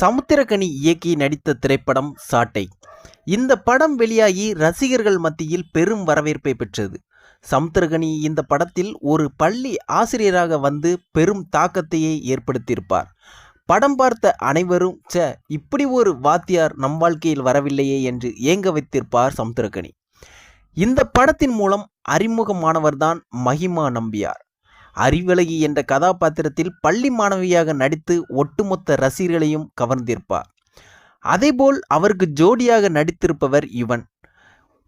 சமுத்திரக்கனி இயக்கி நடித்த திரைப்படம் சாட்டை. இந்த படம் வெளியாகி ரசிகர்கள் மத்தியில் பெரும் வரவேற்பை பெற்றது. சமுத்திரகனி இந்த படத்தில் ஒரு பள்ளி ஆசிரியராக வந்து பெரும் தாக்கத்தையே ஏற்படுத்தியிருப்பார். படம் பார்த்த அனைவரும் ச இப்படி ஒரு வாத்தியார் நம் வாழ்க்கையில் வரவில்லையே என்று ஏங்க வைத்திருப்பார் சமுத்திரகனி. இந்த படத்தின் மூலம் அறிமுகமானவர்தான் மகிமா நம்பியார். அறிவழகி என்ற கதாபாத்திரத்தில் பள்ளி மாணவியாக நடித்து ஒட்டுமொத்த ரசிகர்களையும் கவர்ந்திருப்பார். அதேபோல் அவருக்கு ஜோடியாக நடித்திருப்பவர் இவன்.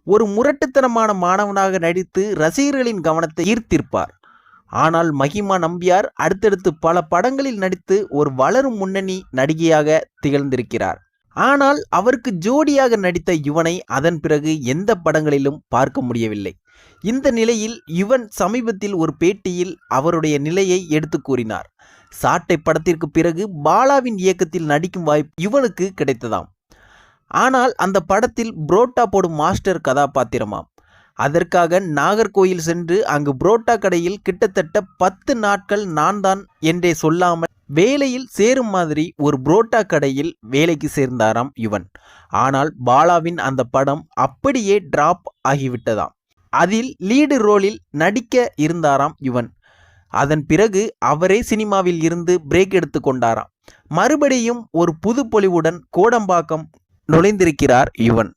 ஒரு முரட்டுத்தனமான மாணவனாக நடித்து ரசிகர்களின் கவனத்தை ஈர்த்திருப்பார். ஆனால் மகிமா நம்பியார் அடுத்தடுத்து பல படங்களில் நடித்து ஒரு வளரும் முன்னணி நடிகையாக திகழ்ந்திருக்கிறார். ஆனால் அவருக்கு ஜோடியாக நடித்த இவனை அதன் பிறகு எந்த படங்களிலும் பார்க்க முடியவில்லை. இந்த நிலையில் இவன் சமீபத்தில் ஒரு பேட்டியில் அவருடைய நிலையை எடுத்து கூறினார். சாட்டை படத்திற்கு பிறகு பாலாவின் இயக்கத்தில் நடிக்கும் வாய்ப்பு இவனுக்கு கிடைத்ததாம். ஆனால் அந்த படத்தில் புரோட்டா போடும் மாஸ்டர் கதாபாத்திரமாம். அதற்காக நாகர்கோயில் சென்று அங்கு புரோட்டா கடையில் கிட்டத்தட்ட பத்து நாட்கள் நான் தான் என்றே சொல்லாமல் வேலையில் சேரும் மாதிரி ஒரு புரோட்டா கடையில் வேலைக்கு சேர்ந்தாராம் யுவன். ஆனால் பாலாவின் அந்த படம் அப்படியே டிராப் ஆகிவிட்டதாம். அதில் லீடு ரோலில் நடிக்க இருந்தாராம் யுவன். அதன் பிறகு அவரே சினிமாவில் இருந்து பிரேக் எடுத்து கொண்டாராம். மறுபடியும் ஒரு புது பொலிவுடன் கோடம்பாக்கம் நுழைந்திருக்கிறார் யுவன்.